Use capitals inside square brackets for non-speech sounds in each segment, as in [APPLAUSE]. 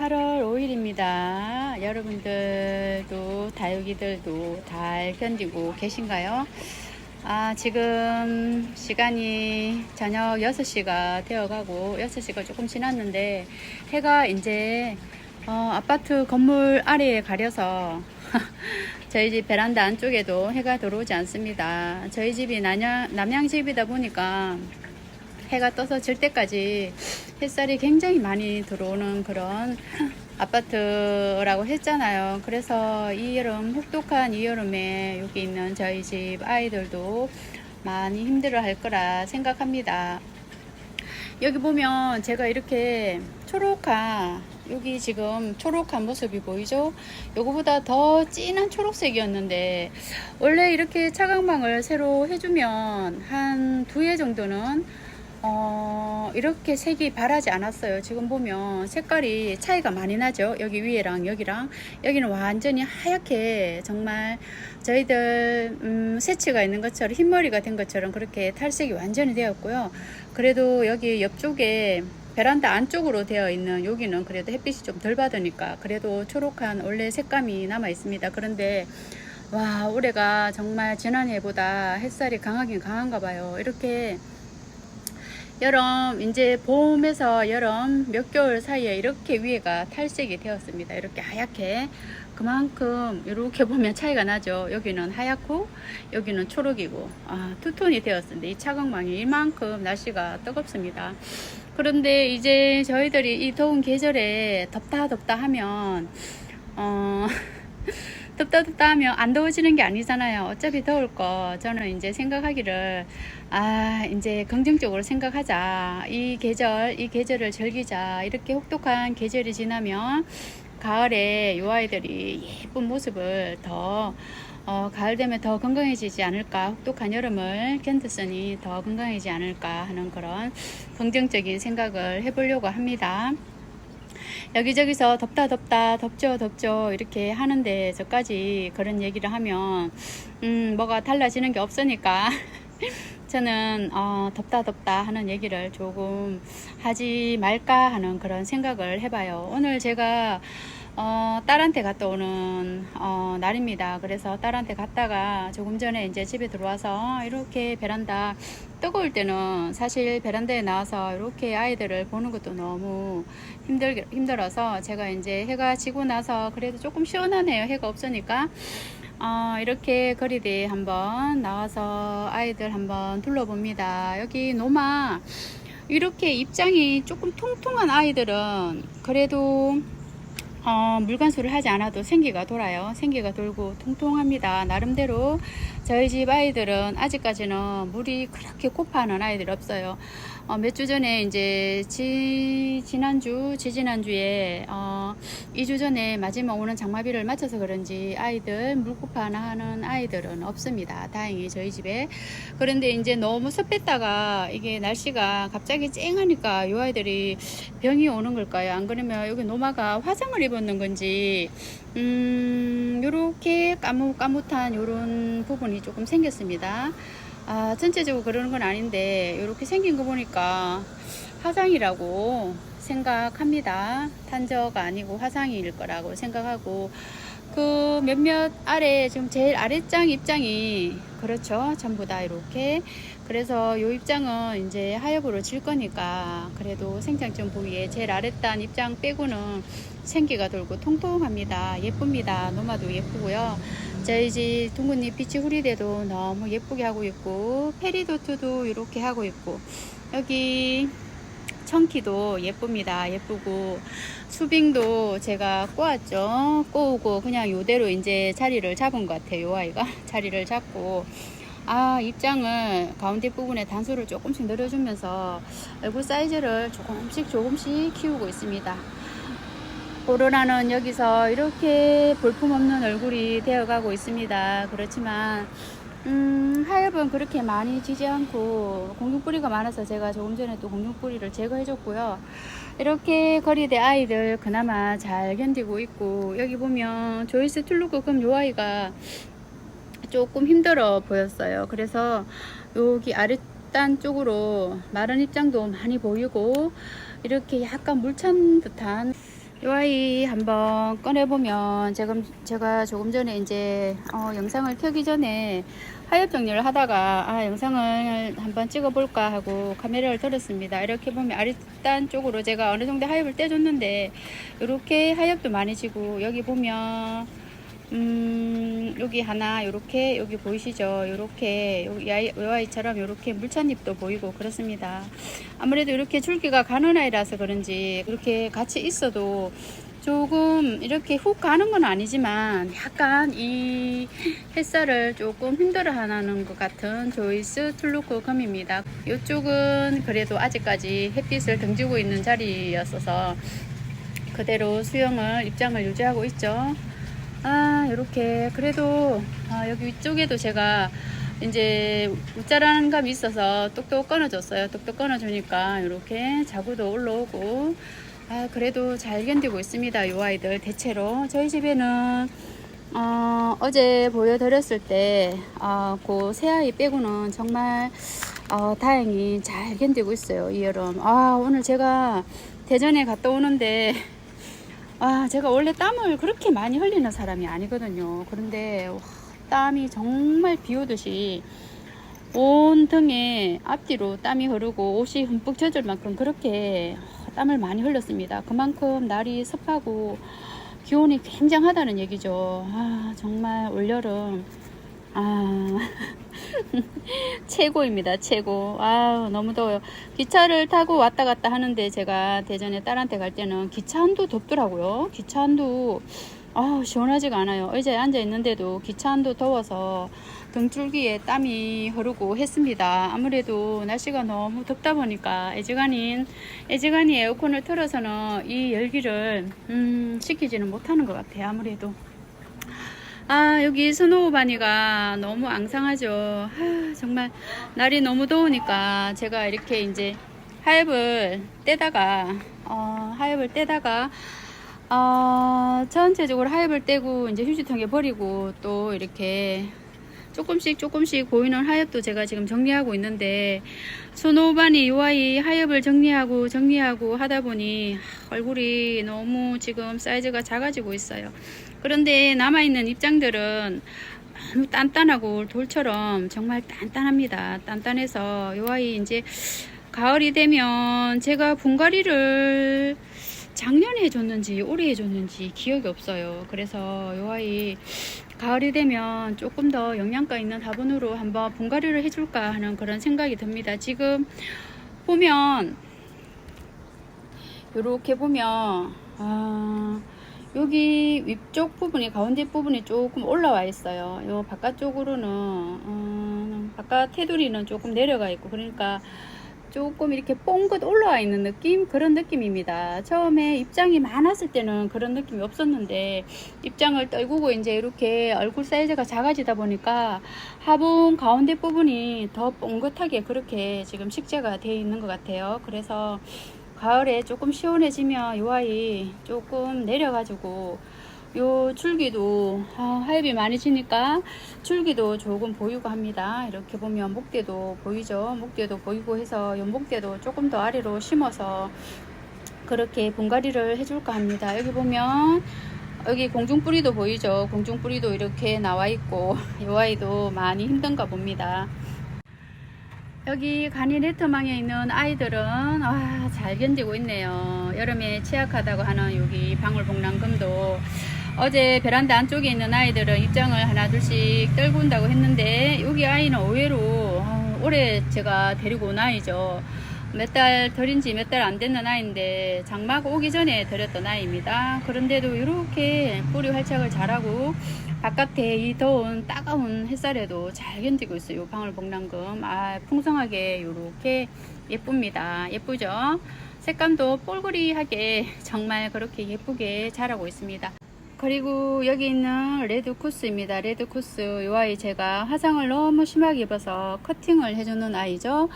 8월 5일입니다. 여러분들도 다육이들도 잘 견디고 계신가요? 아, 지금 시간이 저녁 6시가 되어가고 6시가 조금 지났는데 해가 이제 어, 아파트 건물 아래에 가려서 [LAUGHS] 저희 집 베란다 안쪽에도 해가 들어오지 않습니다. 저희 집이 남양, 남양집이다 보니까 해가 떠서 질 때까지 햇살이 굉장히 많이 들어오는 그런 아파트라고 했잖아요. 그래서 이 여름, 혹독한 이 여름에 여기 있는 저희 집 아이들도 많이 힘들어 할 거라 생각합니다. 여기 보면 제가 이렇게 초록한 여기 지금 초록한 모습이 보이죠? 요거보다 더 진한 초록색이었는데 원래 이렇게 차광망을 새로 해주면 한 두 해 정도는 어, 이렇게 색이 바라지 않았어요. 지금 보면 색깔이 차이가 많이 나죠. 여기 위에랑 여기랑 여기는 완전히 하얗게 정말 저희들 음, 새치가 있는 것처럼 흰머리가 된 것처럼 그렇게 탈색이 완전히 되었고요. 그래도 여기 옆쪽에 베란다 안쪽으로 되어 있는 여기는 그래도 햇빛이 좀 덜 받으니까 그래도 초록한 원래 색감이 남아 있습니다. 그런데 와 올해가 정말 지난해보다 햇살이 강하긴 강한가 봐요. 이렇게 여름 이제 봄에서 여름 몇 개월 사이에 이렇게 위에가 탈색이 되었습니다. 이렇게 하얗게 그만큼 이렇게 보면 차이가 나죠. 여기는 하얗고 여기는 초록이고 아, 투톤이 되었습니다. 이 차광망이 이만큼 날씨가 뜨겁습니다. 그런데 이제 저희들이 이 더운 계절에 덥다 덥다 하면 어 [LAUGHS] 덥다 덥다 하면 안 더워지는 게 아니잖아요. 어차피 더울 거 저는 이제 생각하기를 아 이제 긍정적으로 생각하자. 이 계절 이 계절을 즐기자. 이렇게 혹독한 계절이 지나면 가을에 요 아이들이 예쁜 모습을 더 어, 가을 되면 더 건강해지지 않을까, 혹독한 여름을 견뎠으니 더 건강해지지 않을까 하는 그런 긍정적인 생각을 해보려고 합니다. 여기저기서 덥다 덥다 덥죠 덥죠 이렇게 하는데 저까지 그런 얘기를 하면 음 뭐가 달라지는 게 없으니까 [LAUGHS] 저는 어, 덥다 덥다 하는 얘기를 조금 하지 말까 하는 그런 생각을 해봐요. 오늘 제가 어, 딸한테 갔다 오는 어, 날입니다. 그래서 딸한테 갔다가 조금 전에 이제 집에 들어와서 이렇게 베란다 뜨거울 때는 사실 베란다에 나와서 이렇게 아이들을 보는 것도 너무 힘들 힘들어서 제가 이제 해가 지고 나서 그래도 조금 시원하네요. 해가 없으니까. 어, 이렇게 거리대 한번 나와서 아이들 한번 둘러봅니다. 여기 노마 이렇게 입장이 조금 통통한 아이들은 그래도 어, 물관수를 하지 않아도 생기가 돌아요. 생기가 돌고 통통합니다. 나름대로 저희 집 아이들은 아직까지는 물이 그렇게 고파하는 아이들 없어요. 어, 몇 주 전에 이제 지, 지난주, 지지난주에 어, 2주 전에 마지막 오는 장마비를 맞춰서 그런지 아이들 물고파나 하는 아이들은 없습니다. 다행히 저희 집에. 그런데 이제 너무 습했다가 이게 날씨가 갑자기 쨍하니까 이 아이들이 병이 오는 걸까요? 안 그러면 여기 노마가 화상을 입었는 건지 음, 요렇게 까뭇까뭇한 요런 부분이 조금 생겼습니다. 아, 전체적으로 그러는 건 아닌데 이렇게 생긴 거 보니까 화상이라고 생각합니다. 탄저가 아니고 화상일 거라고 생각하고 그 몇몇 아래 지금 제일 아랫장 입장이 그렇죠. 전부 다 이렇게 그래서 요 입장은 이제 하엽으로 질 거니까 그래도 생장점 부위에 제일 아랫단 입장 빼고는 생기가 돌고 통통합니다. 예쁩니다. 노마도 예쁘고요. 저희 집 둥근잎 빛이 후리대도 너무 예쁘게 하고 있고 페리도트도 이렇게 하고 있고 여기 청키도 예쁩니다. 예쁘고 수빙도 제가 꼬았죠. 꼬우고 그냥 요대로 이제 자리를 잡은 것 같아요. 요 아이가 [LAUGHS] 자리를 잡고 아 입장을 가운데 부분에 단수를 조금씩 늘려주면서 얼굴 사이즈를 조금씩 조금씩 키우고 있습니다. 오로라는 여기서 이렇게 볼품없는 얼굴이 되어가고 있습니다. 그렇지만 음, 하엽은 그렇게 많이 지지 않고 공룡뿌리가 많아서 제가 조금 전에 또 공룡뿌리를 제거해줬고요. 이렇게 거리대 아이들 그나마 잘 견디고 있고 여기 보면 조이스 툴루크 금요 아이가 조금 힘들어 보였어요. 그래서 여기 아랫단 쪽으로 마른 입장도 많이 보이고 이렇게 약간 물찬 듯한 요 아이 한번 꺼내보면 지금 제가 조금 전에 이제 어, 영상을 켜기 전에 하엽 정리를 하다가 아 영상을 한번 찍어볼까 하고 카메라를 들었습니다. 이렇게 보면 아랫단 쪽으로 제가 어느 정도 하엽을 떼줬는데 이렇게 하엽도 많이 지고 여기 보면 음 여기 하나 요렇게 여기 보이시죠? 요렇게 요, 이 아이, 요 아이처럼 요렇게 물찬잎도 보이고 그렇습니다. 아무래도 이렇게 줄기가 가는 아이라서 그런지 그렇게 같이 있어도 조금 이렇게 훅 가는 건 아니지만 약간 이 햇살을 조금 힘들어 하는 것 같은 조이스 툴루크 검입니다. 이쪽은 그래도 아직까지 햇빛을 등지고 있는 자리였어서 그대로 수영을 입장을 유지하고 있죠 아 이렇게. 그래도 아, 여기 위쪽에도 제가 이제 웃자라는 감이 있어서 똑똑 끊어줬어요. 똑똑 끊어주니까 이렇게 자구도 올라오고. 아 그래도 잘 견디고 있습니다 이 아이들 대체로. 저희 집에는 어, 어제 보여드렸을 때, 어, 그 새아이 빼고는 정말, 어, 다행히 잘 견디고 있어요, 이 여름. 아, 오늘 제가 대전에 갔다 오는데, 아, 제가 원래 땀을 그렇게 많이 흘리는 사람이 아니거든요. 그런데 와, 땀이 정말 비 오듯이 온 등에 앞뒤로 땀이 흐르고 옷이 흠뻑 젖을 만큼 그렇게 땀을 많이 흘렸습니다. 그만큼 날이 습하고 기온이 굉장하다는 얘기죠. 아, 정말 올여름 아. [LAUGHS] 최고입니다 최고. 아 너무 더워요. 기차를 타고 왔다 갔다 하는데 제가 대전에 딸한테 갈 때는 기차 안도 덥더라고요. 기차 안도 아 시원하지가 않아요. 의자에 앉아 있는데도 기차 안도 더워서 등줄기에 땀이 흐르고 했습니다. 아무래도 날씨가 너무 덥다 보니까 애지간히 애지간히 에어컨을 틀어서는 이 열기를 음, 식히지는 못하는 것 같아요 아무래도 아 여기 스노우바니가 너무 앙상하죠. 아, 정말 날이 너무 더우니까 제가 이렇게 이제 하엽을 떼다가 어, 하엽을 떼다가 어, 전체적으로 하엽을 떼고 이제 휴지통에 버리고 또 이렇게 조금씩 조금씩 보이는 하엽도 제가 지금 정리하고 있는데 스노우바니 이 아이 하엽을 정리하고 정리하고 하다 보니 얼굴이 너무 지금 사이즈가 작아지고 있어요 그런데 남아있는 입장들은 너무 단단하고 돌처럼 정말 단단합니다. 단단해서 요 아이 이제 가을이 되면 제가 분갈이를 작년에 해줬는지 올해 해줬는지 기억이 없어요. 그래서 요 아이 가을이 되면 조금 더 영양가 있는 화분으로 한번 분갈이를 해줄까 하는 그런 생각이 듭니다. 지금 보면 이렇게 보면 아 여기 위쪽 부분이 가운데 부분이 조금 올라와 있어요. 요 바깥쪽으로는 음, 바깥 테두리는 조금 내려가 있고 그러니까 조금 이렇게 뽕긋 올라와 있는 느낌 그런 느낌입니다. 처음에 입장이 많았을 때는 그런 느낌이 없었는데 입장을 떨구고 이제 이렇게 얼굴 사이즈가 작아지다 보니까 화분 가운데 부분이 더 뽕긋하게 그렇게 지금 식재가 되어 있는 것 같아요. 그래서 가을에 조금 시원해지면 이 아이 조금 내려가지고 요 줄기도 아, 하엽이 많이 지니까 줄기도 조금 보이고 합니다. 이렇게 보면 목대도 보이죠. 목대도 보이고 해서 요 목대도 조금 더 아래로 심어서 그렇게 분갈이를 해줄까 합니다. 여기 보면 여기 공중뿌리도 보이죠. 공중뿌리도 이렇게 나와 있고 [LAUGHS] 이 아이도 많이 힘든가 봅니다. 여기 간이 네트망에 있는 아이들은 아, 잘 견디고 있네요. 여름에 취약하다고 하는 여기 방울복랑금도 어제 베란다 안쪽에 있는 아이들은 입장을 하나 둘씩 떨고 온다고 했는데 여기 아이는 의외로 아, 올해 제가 데리고 온 아이죠. 몇 달 들인 지 몇 달 안 됐는 아이인데 장마가 오기 전에 들였던 아이입니다. 그런데도 이렇게 뿌리 활착을 잘하고 바깥에 이 더운 따가운 햇살에도 잘 견디고 있어요. 방울복랑금. 아, 풍성하게 이렇게 예쁩니다. 예쁘죠? 색감도 뽀글이하게 정말 그렇게 예쁘게 자라고 있습니다. 그리고 여기 있는 레드 코스입니다. 레드 코스. 이 아이 제가 화상을 너무 심하게 입어서 커팅을 해주는 아이죠.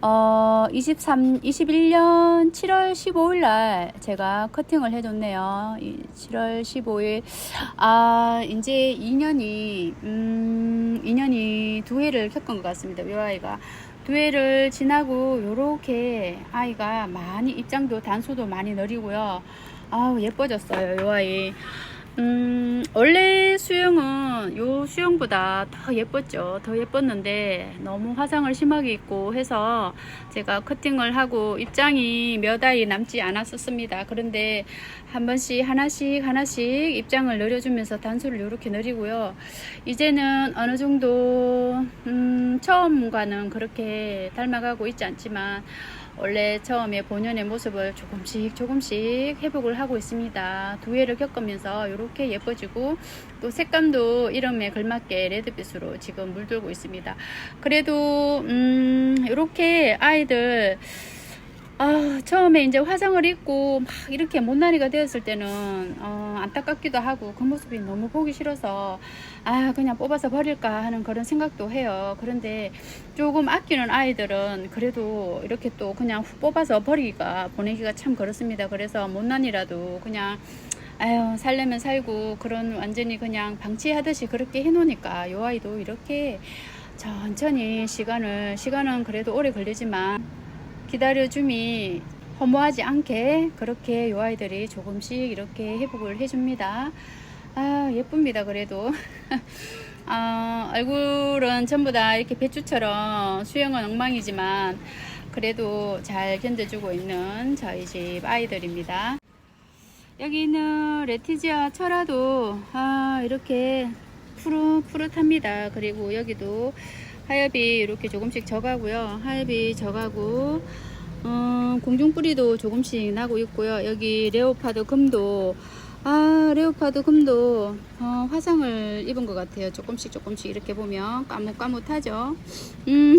어, 23, 21년 7월 15일 날 제가 커팅을 해줬네요. 7월 15일. 아, 이제 2년이, 음, 2년이 두 해를 겪은 것 같습니다. 이 아이가. 두 해를 지나고 요렇게 아이가 많이 입장도 단수도 많이 느리고요. 아우 예뻐졌어요 요 아이 음 원래 수영은 요 수영보다 더 예뻤죠. 더 예뻤는데 너무 화상을 심하게 입고 해서 제가 커팅을 하고 입장이 몇 아이 남지 않았었습니다. 그런데 한 번씩 하나씩 하나씩 입장을 늘려주면서 단수를 이렇게 늘리고요. 이제는 어느 정도 음 처음과는 그렇게 닮아가고 있지 않지만 원래 처음에 본연의 모습을 조금씩 조금씩 회복을 하고 있습니다. 두 해를 겪으면서 이렇게 예뻐지고 또 색감도 이름에 걸맞게 레드빛으로 지금 물들고 있습니다. 그래도 음 이렇게 아이들 아, 처음에 이제 화장을 입고 막 이렇게 못난이가 되었을 때는 어, 안타깝기도 하고 그 모습이 너무 보기 싫어서 아 그냥 뽑아서 버릴까 하는 그런 생각도 해요. 그런데 조금 아끼는 아이들은 그래도 이렇게 또 그냥 훅 뽑아서 버리기가 보내기가 참 그렇습니다. 그래서 못난이라도 그냥 아유 살려면 살고 그런 완전히 그냥 방치하듯이 그렇게 해놓으니까 요 아이도 이렇게 천천히 시간을 시간은 그래도 오래 걸리지만 기다려줌이 허무하지 않게 그렇게 요 아이들이 조금씩 이렇게 회복을 해줍니다. 아 예쁩니다 그래도 [LAUGHS] 아, 얼굴은 전부 다 이렇게 배추처럼 수영은 엉망이지만 그래도 잘 견뎌주고 있는 저희 집 아이들입니다. 여기 있는 레티지아 철화도 아, 이렇게 푸릇푸릇합니다. 그리고 여기도 하엽이 이렇게 조금씩 져가고요. 하엽이 져가고 어, 공중뿌리도 조금씩 나고 있고요. 여기 레오파드 금도 아 레오파드 금도 어, 화상을 입은 것 같아요. 조금씩 조금씩 이렇게 보면 까뭇까뭇하죠. 음.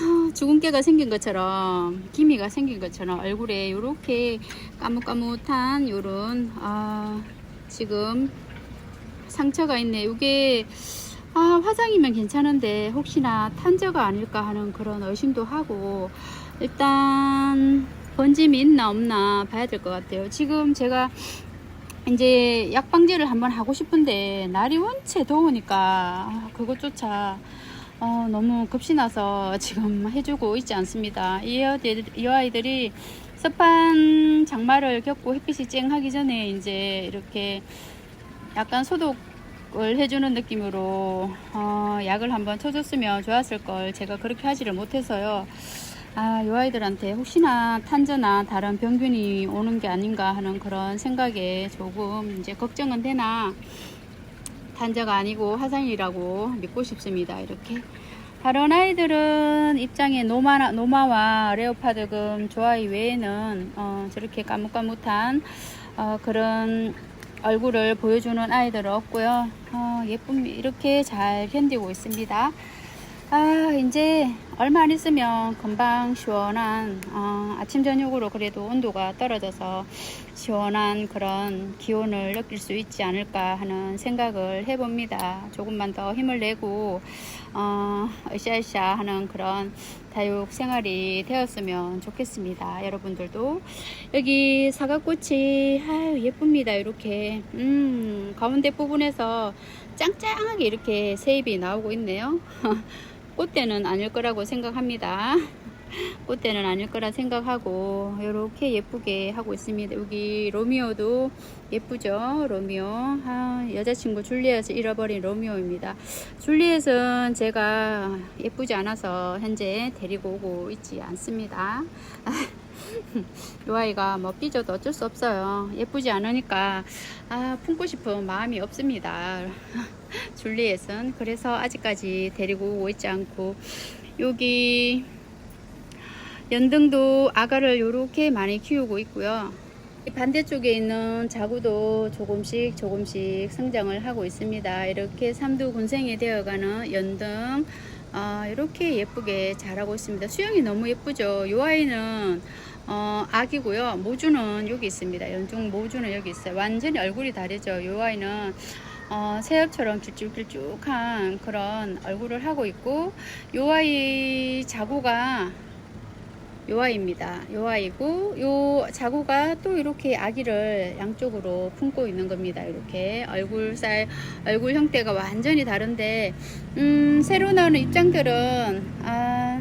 아, 죽은 깨가 생긴 것처럼 기미가 생긴 것처럼 얼굴에 이렇게 까뭇까뭇한 요런 아, 지금 상처가 있네. 이게 아, 화장이면 괜찮은데 혹시나 탄저가 아닐까 하는 그런 의심도 하고 일단 번짐이 있나 없나 봐야 될 것 같아요. 지금 제가 이제 약방제를 한번 하고 싶은데 날이 원체 더우니까 아, 그것조차 어, 너무 급신나서 지금 해주고 있지 않습니다. 이, 아이들, 이 아이들이 습한 장마를 겪고 햇빛이 쨍하기 전에 이제 이렇게 약간 소독 을 해주는 느낌으로 어, 약을 한번 쳐줬으면 좋았을 걸 제가 그렇게 하지를 못해서요. 아, 이 아이들한테 혹시나 탄저나 다른 병균이 오는 게 아닌가 하는 그런 생각에 조금 이제 걱정은 되나 탄저가 아니고 화상이라고 믿고 싶습니다. 이렇게. 다른 아이들은 입장에 노마, 노마와 레오파드금 조아이 외에는 어, 저렇게 까뭇까뭇한 어, 그런 얼굴을 보여주는 아이들은 없고요. 어, 예쁨 이렇게 잘 견디고 있습니다. 아 이제 얼마 안 있으면 금방 시원한 어, 아침 저녁으로 그래도 온도가 떨어져서 시원한 그런 기온을 느낄 수 있지 않을까 하는 생각을 해봅니다. 조금만 더 힘을 내고 어, 으쌰으쌰 하는 그런 다육 생활이 되었으면 좋겠습니다. 여러분들도 여기 사과꽃이 아유 예쁩니다. 이렇게 음 가운데 부분에서 짱짱하게 이렇게 세입이 나오고 있네요. [LAUGHS] 꽃대는 아닐 거라고 생각합니다. [LAUGHS] 꽃대는 아닐 거라 생각하고 이렇게 예쁘게 하고 있습니다. 여기 로미오도 예쁘죠? 로미오. 아, 여자친구 줄리엣을 잃어버린 로미오입니다. 줄리엣은 제가 예쁘지 않아서 현재 데리고 오고 있지 않습니다. [LAUGHS] [LAUGHS] 이 아이가 뭐 삐져도 어쩔 수 없어요. 예쁘지 않으니까 아, 품고 싶은 마음이 없습니다. [LAUGHS] 줄리엣은 그래서 아직까지 데리고 오고 있지 않고 여기 연등도 아가를 이렇게 많이 키우고 있고요. 반대쪽에 있는 자구도 조금씩 조금씩 성장을 하고 있습니다. 이렇게 삼두 군생이 되어가는 연등 어, 이렇게 예쁘게 자라고 있습니다. 수영이 너무 예쁘죠. 이 아이는 어, 아기고요. 모주는 여기 있습니다. 연중 모주는 여기 있어요. 완전히 얼굴이 다르죠. 이 아이는 어, 새엽처럼 길쭉길쭉한 그런 얼굴을 하고 있고 요 아이 자구가 요 아이입니다. 요 아이고 요 자구가 또 이렇게 아기를 양쪽으로 품고 있는 겁니다. 이렇게 얼굴 살 얼굴 형태가 완전히 다른데 음, 새로 나오는 입장들은 아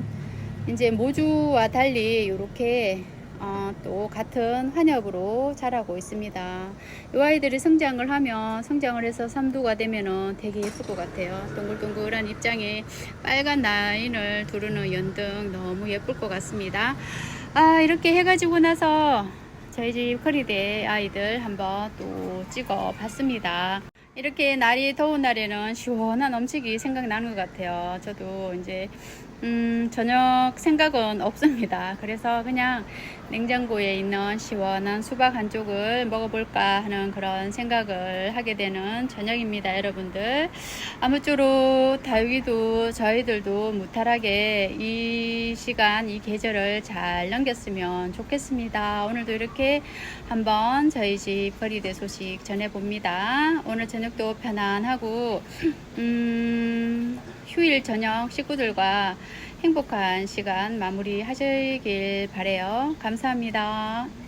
이제 모주와 달리 이렇게 어, 또 같은 환엽으로 자라고 있습니다. 이 아이들이 성장을 하면 성장을 해서 삼두가 되면은 되게 예쁠 것 같아요. 동글동글한 입장에 빨간 라인을 두르는 연등 너무 예쁠 것 같습니다. 아 이렇게 해가지고 나서 저희 집 커리대 아이들 한번 또 찍어 봤습니다. 이렇게 날이 더운 날에는 시원한 음식이 생각나는 것 같아요. 저도 이제 음, 저녁 생각은 없습니다. 그래서 그냥 냉장고에 있는 시원한 수박 한 쪽을 먹어볼까 하는 그런 생각을 하게 되는 저녁입니다, 여러분들. 아무쪼록 다육이도 저희들도 무탈하게 이 시간, 이 계절을 잘 넘겼으면 좋겠습니다. 오늘도 이렇게 한번 저희 집 거리대 소식 전해봅니다. 오늘 저녁도 편안하고, 음, 휴일 저녁 식구들과 행복한 시간 마무리 하시길 바래요. 감사합니다.